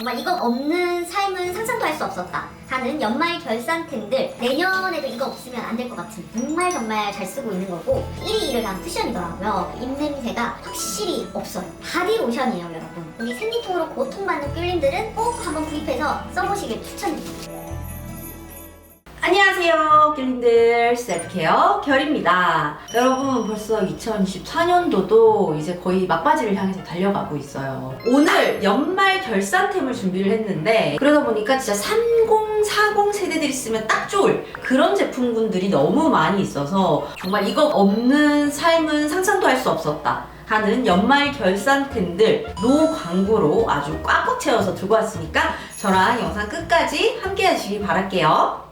정말 이거 없는 삶은 상상도 할 수 없었다. 하는 연말 결산템들 내년에도 이거 없으면 안 될 것 같은 정말 정말 잘 쓰고 있는 거고 1위 1을 한 쿠션이더라고요. 입냄새가 확실히 없어요. 바디로션이에요 여러분. 우리 생리통으로 고통받는 꿀님들은 꼭 한번 구입해서 써보시길 추천드립니다 안녕하세요, 귤님들 셀프케어 결입니다. 여러분 벌써 2024년도도 이제 거의 막바지를 향해서 달려가고 있어요. 오늘 연말 결산템을 준비를 했는데 그러다 보니까 진짜 3040 세대들이 쓰면 딱 좋을 그런 제품군들이 너무 많이 있어서 정말 이거 없는 삶은 상상도 할 수 없었다. 하는 연말 결산템들 노 광고로 아주 꽉꽉 채워서 들고 왔으니까 저랑 영상 끝까지 함께 하시길 바랄게요.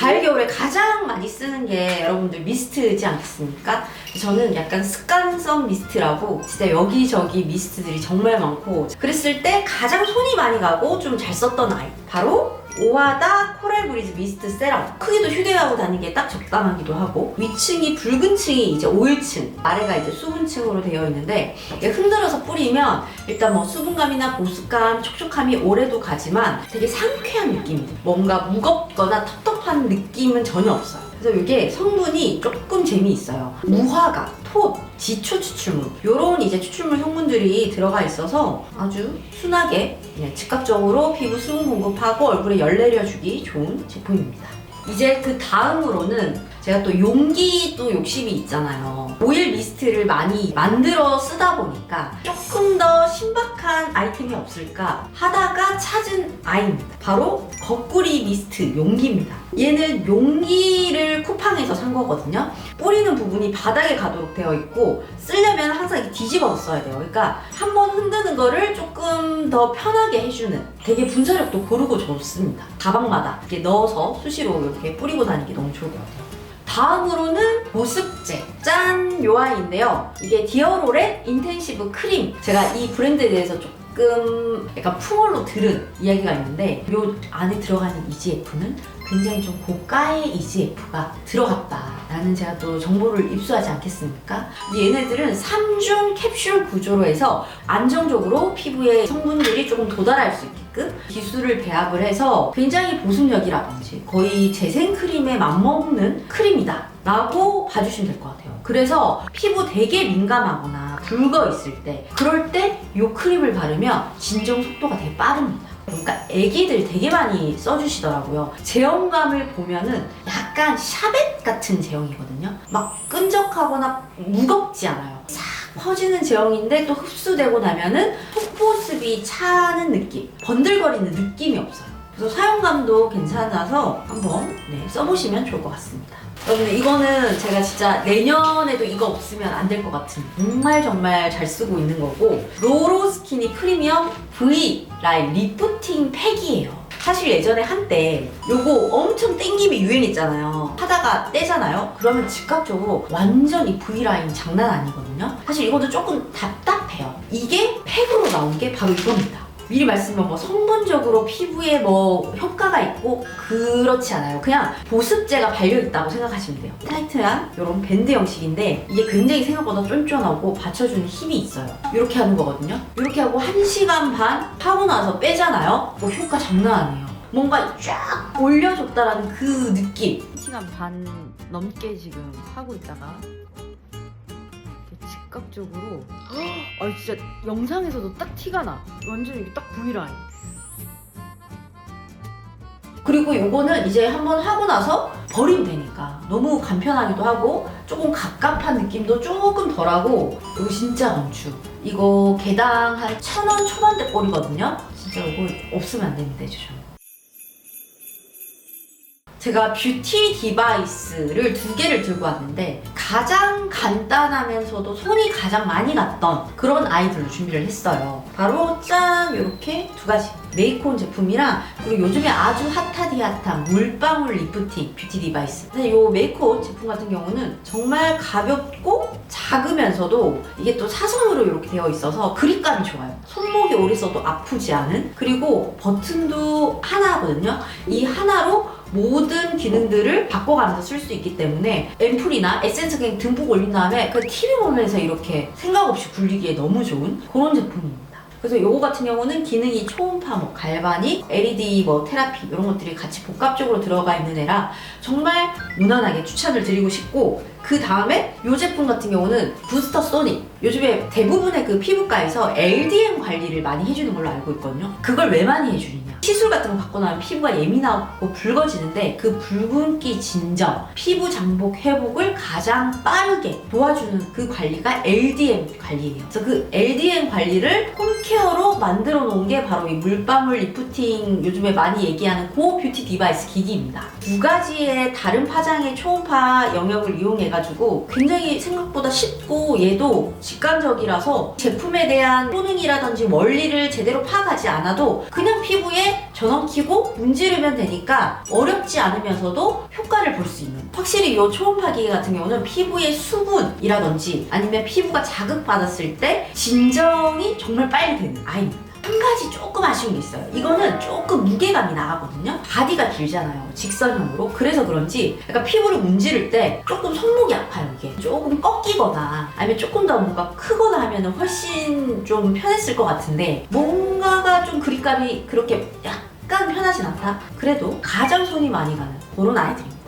가을 겨울에 가장 많이 쓰는 게 여러분들 미스트지 않겠습니까? 저는 약간 습관성 미스트라고 진짜 여기저기 미스트들이 정말 많고 그랬을 때 가장 손이 많이 가고 좀 잘 썼던 아이 바로 오하다 코랄 브리즈 미스트 세럼. 크기도 휴대하고 다니기에 딱 적당하기도 하고 위층이 붉은 층이 이제 오일층 아래가 이제 수분층으로 되어 있는데 흔들어서 뿌리면 일단 뭐 수분감이나 보습감 촉촉함이 오래도 가지만 되게 상쾌한 느낌이 돼요 뭔가 무겁거나 텁텁한 느낌은 전혀 없어요. 그래서 이게 성분이 조금 재미있어요. 무화과, 톳, 지초 추출물 요런 이제 추출물 성분들이 들어가 있어서 아주 순하게 즉각적으로 피부 수분 공급하고 얼굴에 열 내려주기 좋은 제품입니다. 이제 그 다음으로는 제가 또 용기 또 욕심이 있잖아요. 오일 미스트를 많이 만들어 쓰다 보니까 아이템이 없을까 하다가 찾은 아이입니다. 바로 거꾸리 미스트 용기입니다. 얘는 용기를 쿠팡에서 산 거거든요. 뿌리는 부분이 바닥에 가도록 되어 있고 쓰려면 항상 뒤집어서 써야 돼요. 그러니까 한 번 흔드는 거를 조금 더 편하게 해주는 되게 분사력도 고르고 좋습니다. 가방마다 이렇게 넣어서 수시로 이렇게 뿌리고 다니기 너무 좋을 것 같아요. 다음으로는 보습제 짠! 요 아이인데요. 이게 디어롤의 인텐시브 크림 제가 이 브랜드에 대해서 조금 약간 풍월로 들은 이야기가 있는데 요 안에 들어가는 EGF는 굉장히 좀 고가의 EGF가 들어갔다라는 제가 또 정보를 입수하지 않겠습니까? 얘네들은 3중 캡슐 구조로 해서 안정적으로 피부에 성분들이 조금 도달할 수 있게끔 기술을 배합을 해서 굉장히 보습력이라든지 거의 재생크림에 맞먹는 크림이다 라고 봐주시면 될 것 같아요 그래서 피부 되게 민감하거나 붉어 있을 때 그럴 때 이 크림을 바르면 진정 속도가 되게 빠릅니다 그러니까 애기들 되게 많이 써주시더라고요. 제형감을 보면은 약간 샤벳 같은 제형이거든요. 막 끈적하거나 무겁지 않아요. 싹 퍼지는 제형인데 또 흡수되고 나면은 속보습이 차는 느낌, 번들거리는 느낌이 없어요. 그래서 사용감도 괜찮아서 한번 네, 써보시면 좋을 것 같습니다. 여러분 이거는 제가 진짜 내년에도 이거 없으면 안 될 것 같은 정말 정말 잘 쓰고 있는 거고 로로스키니 프리미엄 V 라인 리프팅 팩이에요. 사실 예전에 한때 요거 엄청 땡김이 유행했잖아요. 하다가 떼잖아요. 그러면 즉각적으로 완전 이 V라인 장난 아니거든요. 사실 이것도 조금 답답해요. 이게 팩으로 나온 게 바로 이겁니다. 미리 말씀드리면 뭐 성분적으로 피부에 뭐 효과가 있고 그렇지 않아요. 그냥 보습제가 발려있다고 생각하시면 돼요. 타이트한 이런 밴드 형식인데 이게 굉장히 생각보다 쫀쫀하고 받쳐주는 힘이 있어요. 이렇게 하는 거거든요. 이렇게 하고 1시간 반 하고 나서 빼잖아요. 뭐 효과 장난 아니에요. 뭔가 쫙 올려줬다라는 그 느낌. 1시간 반 넘게 지금 하고 있다가 즉각적으로. 아 진짜 영상에서도 딱 티가 나. 완전 이게 딱 V라인. 그리고 요거는 이제 한번 하고 나서 버리면 되니까. 너무 간편하기도 하고 조금 갑갑한 느낌도 조금 덜하고. 이거 진짜 강추. 이거 개당 한 천 원 초반대 꼴이거든요. 진짜 이거 없으면 안 됩니다 이제 제가 뷰티 디바이스를 두 개를 들고 왔는데 가장 간단하면서도 손이 가장 많이 갔던 그런 아이들로 준비를 했어요. 바로 짠 이렇게 두 가지 메이콘 제품이랑 그리고 요즘에 아주 핫하디 핫한 물방울 리프팅 뷰티 디바이스. 근데 이 메이콘 제품 같은 경우는 정말 가볍고 작으면서도 이게 또 사선으로 이렇게 되어 있어서 그립감이 좋아요. 손목이 오래 써도 아프지 않은 그리고 버튼도 하나거든요. 이 하나로 모든 기능들을 바꿔가면서 쓸 수 있기 때문에 앰플이나 에센스 그냥 듬뿍 올린 다음에 그 TV 화면에서 이렇게 생각 없이 굴리기에 너무 좋은 그런 제품입니다. 그래서 요거 같은 경우는 기능이 초음파, 뭐 갈바닉, LED 뭐 테라피 이런 것들이 같이 복합적으로 들어가 있는 애라 정말 무난하게 추천을 드리고 싶고 그 다음에 이 제품 같은 경우는 부스터 소닉 요즘에 대부분의 그 피부과에서 LDM 관리를 많이 해주는 걸로 알고 있거든요. 그걸 왜 많이 해주느냐. 시술 같은 거 받고 나면 피부가 예민하고 붉어지는데 그 붉은기 진정 피부 장복 회복을 가장 빠르게 도와주는 그 관리가 LDM 관리예요. 그래서 그 LDM 관리를 홈케어로 만들어 놓은 게 바로 이 물방울 리프팅 요즘에 많이 얘기하는 고 뷰티 디바이스 기기입니다. 두 가지의 다른 파장의 초음파 영역을 이용해 가지고 굉장히 생각보다 쉽고 얘도 직관적이라서 제품에 대한 효능이라든지 원리를 제대로 파악하지 않아도 그냥 피부에 전원 키고 문지르면 되니까 어렵지 않으면서도 효과를 볼 수 있는 확실히 이 초음파 기기 같은 경우는 피부의 수분이라든지 아니면 피부가 자극받았을 때 진정이 정말 빨리 되는 아이입니다. 한 가지 조금 아쉬운 게 있어요. 이거는 조금 무게감이 나가거든요. 바디가 길잖아요. 직선형으로. 그래서 그런지 약간 피부를 문지를 때 조금 손목이 아파요, 이게. 조금 꺾이거나 아니면 조금 더 뭔가 크거나 하면 훨씬 좀 편했을 것 같은데 뭔가가 좀 그립감이 그렇게 약간 편하진 않다? 그래도 가장 손이 많이 가는 그런 아이들입니다.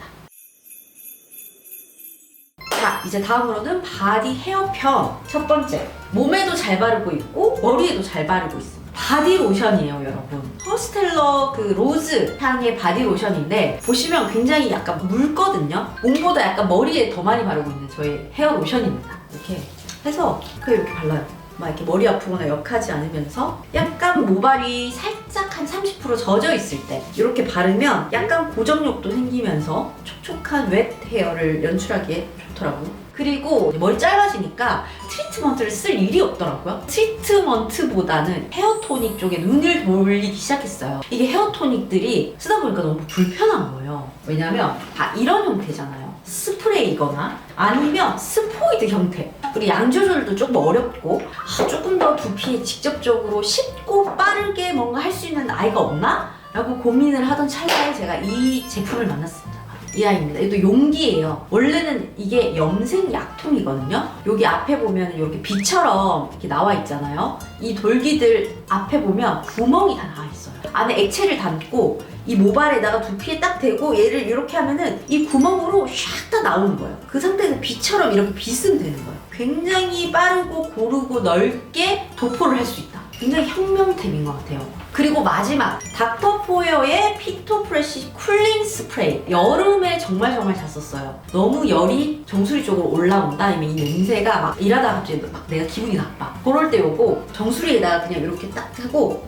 자, 이제 다음으로는 바디 헤어 편. 첫 번째. 몸에도 잘 바르고 있고, 머리에도 잘 바르고 있습니다. 바디 로션이에요, 여러분. 허스텔러 그 로즈 향의 바디 로션인데, 보시면 굉장히 약간 묽거든요? 몸보다 약간 머리에 더 많이 바르고 있는 저의 헤어 로션입니다. 이렇게 해서, 그 이렇게 발라요. 막 이렇게 머리 아프거나 역하지 않으면서 약간 모발이 살짝 한 30% 젖어 있을 때 이렇게 바르면 약간 고정력도 생기면서 촉촉한 웻 헤어를 연출하기에 좋더라고요. 그리고 머리 짧아지니까 트리트먼트를 쓸 일이 없더라고요. 트리트먼트보다는 헤어토닉 쪽에 눈을 돌리기 시작했어요. 이게 헤어토닉들이 쓰다 보니까 너무 불편한 거예요. 왜냐면 다 이런 형태잖아요. 스프레이거나 아니면 스포이드 형태. 그리고 양 조절도 조금 어렵고 아, 조금 더 두피에 직접적으로 쉽고 빠르게 뭔가 할 수 있는 아이가 없나? 라고 고민을 하던 찰나에 제가 이 제품을 만났습니다. 이 아이입니다. 이것도 용기예요. 원래는 이게 염색 약통이거든요. 여기 앞에 보면 이렇게 비처럼 이렇게 나와 있잖아요. 이 돌기들 앞에 보면 구멍이 다 나와 있어요. 안에 액체를 담고 이 모발에다가 두피에 딱 대고 얘를 이렇게 하면은 이 구멍으로 샥 다 나오는 거예요. 그 상태에서 비처럼 이렇게 빗으면 되는 거예요. 굉장히 빠르고 고르고 넓게 도포를 할 수 있다. 굉장히 혁명템인 것 같아요. 그리고 마지막 닥터포어의 피토 프레시 쿨링 스프레이 여름에 정말 정말 잘 썼어요 너무 열이 정수리 쪽으로 올라온다 아니면 이 냄새가 막 일하다가 갑자기 막 내가 기분이 나빠 그럴 때 요거 정수리에다가 그냥 이렇게 딱 하고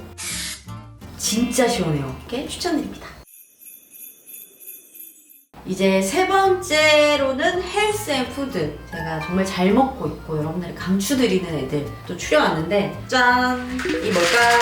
진짜 시원해요. 이렇게 추천드립니다. 이제 세 번째로는 헬스 앤 푸드. 제가 정말 잘 먹고 있고 여러분들이 강추드리는 애들 또 추려왔는데 짠! 이 뭘까요?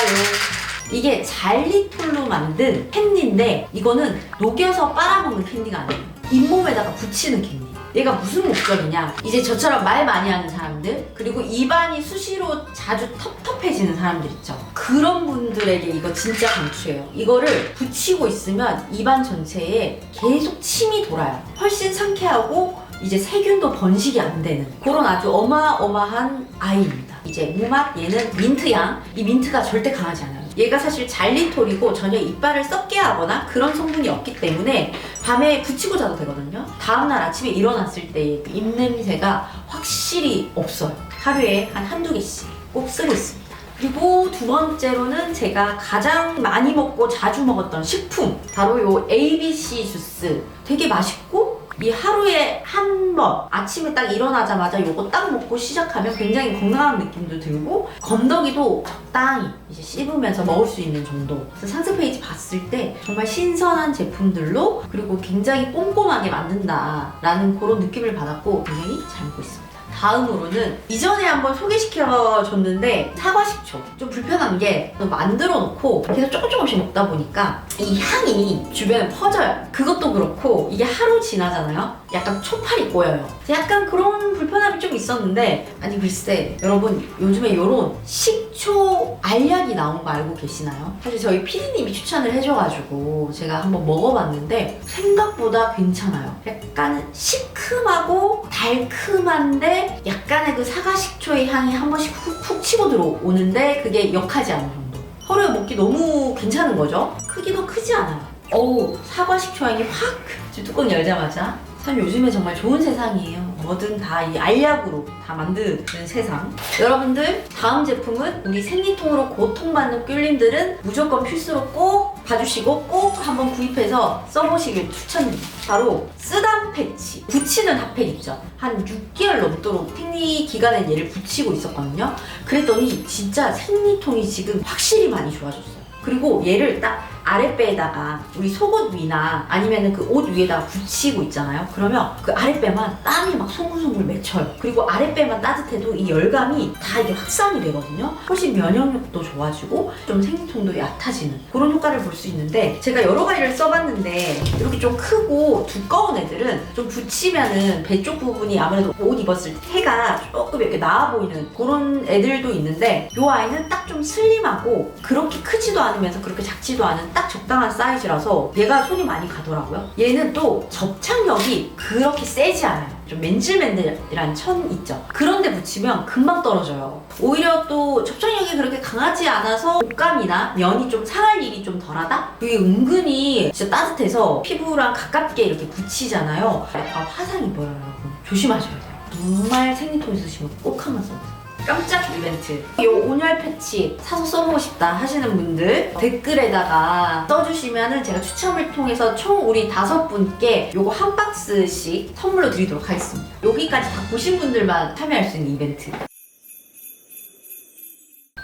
이게 잘리톨로 만든 캔디인데 이거는 녹여서 빨아먹는 캔디가 아니에요. 잇몸에다가 붙이는 캔디 얘가 무슨 목적이냐? 이제 저처럼 말 많이 하는 사람들 그리고 입안이 수시로 자주 텁텁해지는 사람들 있죠. 그런 분들에게 이거 진짜 강추예요. 이거를 붙이고 있으면 입안 전체에 계속 침이 돌아요. 훨씬 상쾌하고 이제 세균도 번식이 안 되는 그런 아주 어마어마한 아이입니다. 이제 무맛 얘는 민트향. 이 민트가 절대 강하지 않아요 얘가 사실 잘리톨이고 전혀 이빨을 썩게 하거나 그런 성분이 없기 때문에 밤에 붙이고 자도 되거든요. 다음날 아침에 일어났을 그 입냄새가 확실히 없어요. 하루에 한 한두 개씩 꼭 쓰고 있습니다. 그리고 두 번째로는 제가 가장 많이 먹고 자주 먹었던 식품 바로 요 ABC 주스 되게 맛있고 이 하루에 한 번 아침에 딱 일어나자마자 요거 딱 먹고 시작하면 굉장히 건강한 느낌도 들고 건더기도 적당히 이제 씹으면서 먹을 수 있는 정도. 그래서 상세 페이지 봤을 때 정말 신선한 제품들로 그리고 굉장히 꼼꼼하게 만든다라는 그런 느낌을 받았고 굉장히 잘 먹고 있습니다 다음으로는 이전에 한번 소개시켜 줬는데 사과 식초. 좀 불편한 게 만들어 놓고 계속 조금 조금씩 먹다 보니까 이 향이 주변에 퍼져요. 그것도 그렇고 이게 하루 지나잖아요. 약간 초파리 꼬여요. 약간 그런 불편함이 좀 있었는데 아니 글쎄 여러분 요즘에 이런 식초 알약이 나온 거 알고 계시나요? 사실 저희 피디님이 추천을 해줘가지고 제가 한번 먹어봤는데 생각보다 괜찮아요. 약간 시큼하고 달큼한데 때 약간의 그 사과 식초의 향이 한 번씩 훅훅 치고 들어오는데 그게 역하지 않은 정도. 허리에 먹기 너무 괜찮은 거죠? 크기도 크지 않아요. 어우 사과 식초 향이 확 뚜껑 열자마자 참 요즘에 정말 좋은 세상이에요. 뭐든 다 이 알약으로 다 만드는 세상. 여러분들 다음 제품은 우리 생리통으로 고통받는 꿀님들은 무조건 필수로 꼭 봐주시고 꼭 한번 구입해서 써보시길 추천드립니다. 바로 쓰담 패치. 붙이는 핫팩 있죠. 한 6개월 넘도록 생리 기간에 얘를 붙이고 있었거든요. 그랬더니 진짜 생리통이 지금 확실히 많이 좋아졌어요. 그리고 얘를 딱 아랫배에다가 우리 속옷 위나 아니면 그옷 위에다가 붙이고 있잖아요. 그러면 그 아랫배만 땀이 막 송글송글 맺혀요. 그리고 아랫배만 따뜻해도 이 열감이 다 이게 확산이 되거든요. 훨씬 면역력도 좋아지고 좀 생리통도 얕아지는 그런 효과를 볼 수 있는데 제가 여러 가지를 써봤는데 이렇게 좀 크고 두꺼운 애들은 좀 붙이면은 배 쪽 부분이 아무래도 옷 입었을 때 해가 조금 이렇게 나아 보이는 그런 애들도 있는데 이 아이는 딱 좀 슬림하고 그렇게 크지도 않으면서 그렇게 작지도 않은 딱 적당한 사이즈라서 얘가 손이 많이 가더라고요. 얘는 또 접착력이 그렇게 세지 않아요. 좀 맨질맨질한 천 있죠. 그런데 붙이면 금방 떨어져요. 오히려 또 접착력이 그렇게 강하지 않아서 옷감이나 면이 좀 상할 일이 좀 덜하다? 그게 은근히 진짜 따뜻해서 피부랑 가깝게 이렇게 붙이잖아요. 약간 화상이 보여요, 여러분. 조심하셔야 돼요. 정말 생리통 있으시면 꼭 한번 써보세요. 깜짝 이벤트. 이 온열 패치 사서 써보고 싶다 하시는 분들 댓글에다가 써주시면은 제가 추첨을 통해서 총 우리 다섯 분께 요거 한 박스씩 선물로 드리도록 하겠습니다. 여기까지 다 보신 분들만 참여할 수 있는 이벤트.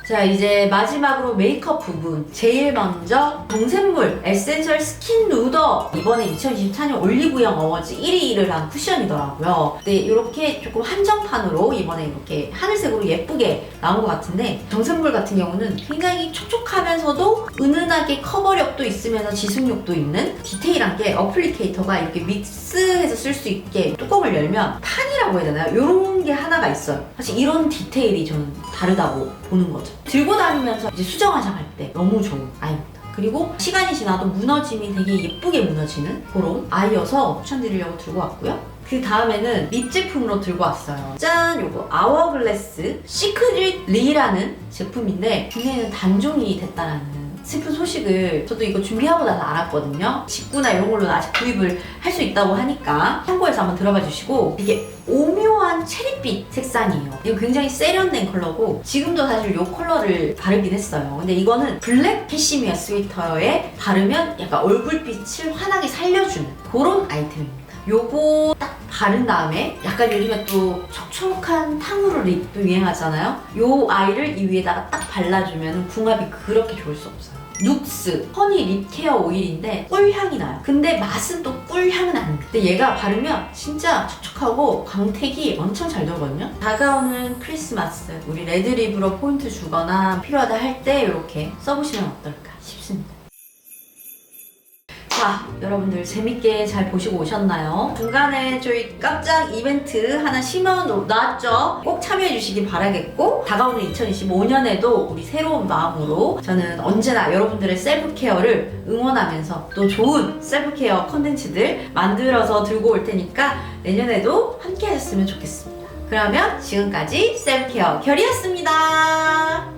자 이제 마지막으로 메이크업 부분. 제일 먼저 동샘물 에센셜 스킨 누더. 이번에 2024년 올리브영 어워즈 1위를 한 쿠션이더라고요. 근데 이렇게 조금 한정판으로 이번에 이렇게 하늘색으로 예쁘게 나온 것 같은데 정샘물 같은 경우는 굉장히 촉촉하면서도 은은하게 커버력도 있으면서 지속력도 있는 디테일한 게 어플리케이터가 이렇게 믹스해서 쓸 수 있게 뚜껑을 열면 해야 되나요? 이런 게 하나가 있어요 사실 이런 디테일이 저는 다르다고 보는 거죠 들고 다니면서 이제 수정 화장할 때 너무 좋은 아이입니다. 그리고 시간이 지나도 무너짐이 되게 예쁘게 무너지는 그런 아이여서 추천드리려고 들고 왔고요. 그 다음에는 립 제품으로 들고 왔어요. 짠! 요거 아워글래스 시크릿 리라는 제품인데 국내에는 단종이 됐다라는 슬픈 소식을 저도 이거 준비하고 나서 알았거든요. 직구나 이런 걸로는 아직 구입을 할 수 있다고 하니까 참고해서 한번 들어봐 주시고 이게 오묘한 체리빛 색상이에요. 이거 굉장히 세련된 컬러고 지금도 사실 이 컬러를 바르긴 했어요. 근데 이거는 블랙 캐시미어 스웨터에 바르면 약간 얼굴빛을 환하게 살려주는 그런 아이템입니다. 요거 딱 바른 다음에 약간 요즘에 또 촉촉한 탕후루 립도 유행하잖아요. 요 아이를 이 위에다가 딱 발라주면 궁합이 그렇게 좋을 수 없어요. 눅스 허니 립 케어 오일인데 꿀향이 나요. 근데 맛은 또 꿀향은 아닙니다. 근데 얘가 바르면 진짜 촉촉하고 광택이 엄청 잘 돌거든요. 다가오는 크리스마스 우리 레드립으로 포인트 주거나 필요하다 할 때 이렇게 써보시면 어떨까 싶습니다. 자, 여러분들 재밌게 잘 보시고 오셨나요? 중간에 저희 깜짝 이벤트 하나 심어 놨죠? 꼭 참여해 주시기 바라겠고 다가오는 2025년에도 우리 새로운 마음으로 저는 언제나 여러분들의 셀프케어를 응원하면서 또 좋은 셀프케어 컨텐츠들 만들어서 들고 올 테니까 내년에도 함께 하셨으면 좋겠습니다. 그러면 지금까지 셀프케어 결이었습니다.